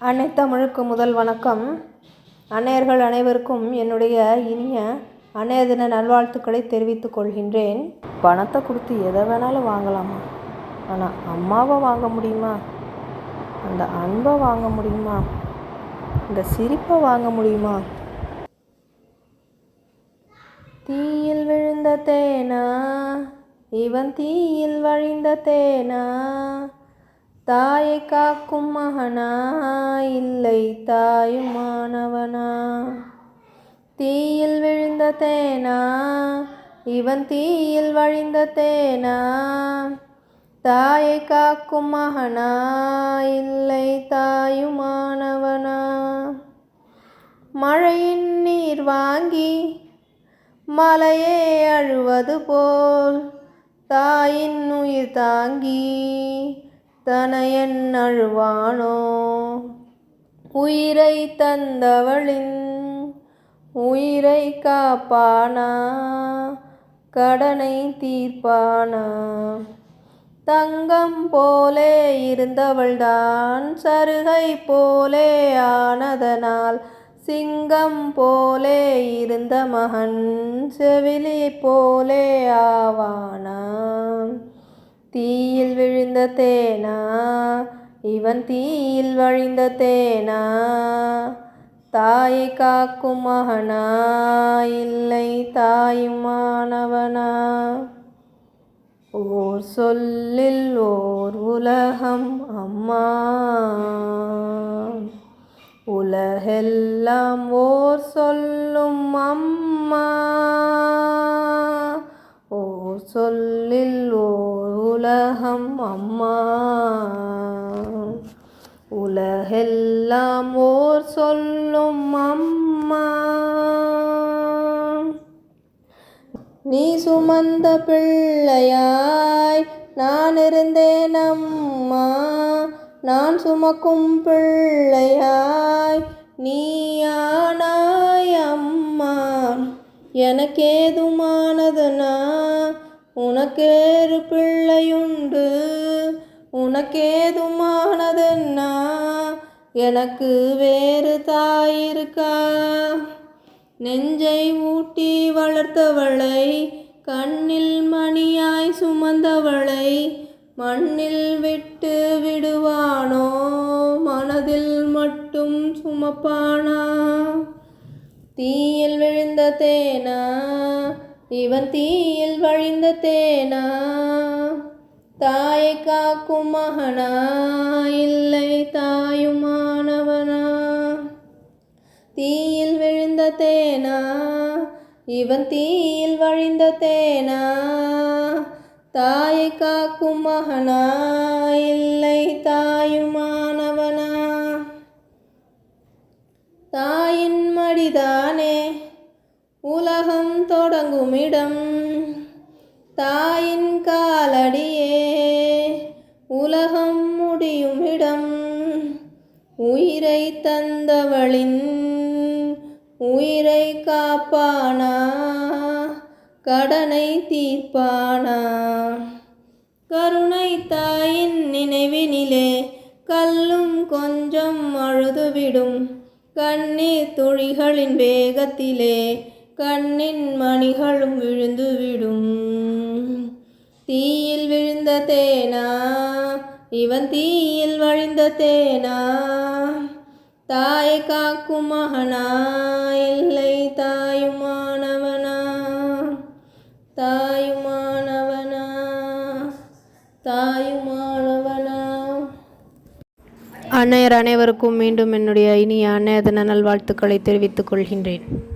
அன்னை தமிழுக்கு முதல் வணக்கம். அன்னையர்கள் அனைவருக்கும் என்னுடைய இனிய அன்னைய தின நல்வாழ்த்துக்களை தெரிவித்துக் கொள்கின்றேன். பணத்தை கொடுத்து எதை வேணாலும் வாங்கலாமா? ஆனால் அம்மாவை வாங்க முடியுமா? அந்த அன்பை வாங்க முடியுமா? இந்த சிரிப்பை வாங்க முடியுமா? தீயில் விழுந்த தேனா? இவன் தீயில் வழிந்த தேனா? தாயை காக்கும் மகனா? இல்லை தாயுமானவனா தீயில் விழுந்த தேனா? இவன் தீயில் வழிந்த தேனா? தாயை காக்கும் மகனா? இல்லை தாயுமானவனா மழையின் நீர் வாங்கி மலையே அழுவது போல் தாயின் உயிர் தாங்கி தனையன் அழுவானோ உயிரை தந்தவளின் உயிரை காப்பானா? கடனை தீர்ப்பானா? தங்கம் போலே இருந்தவள்தான் சருகை போலே ஆனதனால் சிங்கம் போலே இருந்த மகன் செவிலி போலே ஆவானா தீயில் விழுந்த தேனா? இவன் தீயில் வழிந்த தேனா? தாயை காக்கும் மகனா? இல்லை தாயுமானவனா ஓர் சொல்லில் ஓர் உலகம் அம்மா. உலகெல்லாம் ஓர் சொல்லும் அம்மா. ஓர் சொல்லில் ஓர் உலகம் அம்மா. உலகெல்லாம் ஓர் சொல்லும் அம்மா. நீ சுமந்த பிள்ளையாய் நான் இருந்தேன் அம்மா. நான் சுமக்கும் பிள்ளையாய் நீயானாய் அம்மா. எனக்கேதுமானதுனா உனக்கேறு பிள்ளையுண்டு. உனக்கேதுமானதென்னா? எனக்கு வேறு தாயிருக்கா? நெஞ்சை ஊட்டி வளர்த்தவளை கண்ணில் மணியாய் சுமந்தவளை மண்ணில் விட்டு விடுவானோ? மனதில் மட்டும் சுமப்பானா? தீயில் விழுந்த தேனா? இவன் தீயில் வழிந்த தேனா தாயை காக்கும் மகனா இல்லை தாயுமானவனா தீயில் விழுந்த தேனா இவன் தீயில் வழிந்த தேனா தாயை காக்கும் மகனா இல்லை தாயுமானவனா தாயின் மடிதானே உலகம் தொடங்கும் இடம் தாயின் காலடியே உலகம் முடியும் இடம் உயிரை தந்தவளின் உயிரை காப்பானா கடனை தீர்ப்பானா. கருணை தாயின் நினைவினிலே கல்லும் கொஞ்சம் அழுதுவிடும். கண்ணீர் துளிகளின் வேகத்திலே கண்ணின் மணிகளும் விழுந்துவிடும் தீயில் விழுந்த தேனா? இவன் தீயில் வழிந்த தேனா? தாயை காக்கும் மகனா? இல்லை தாயுமானவனா? தாயுமானவனா? தாயுமானவனா? அன்னையர் அனைவருக்கும் மீண்டும் என்னுடைய இனிய அன்னையதன நல்வாழ்த்துக்களை தெரிவித்துக் கொள்கின்றேன்.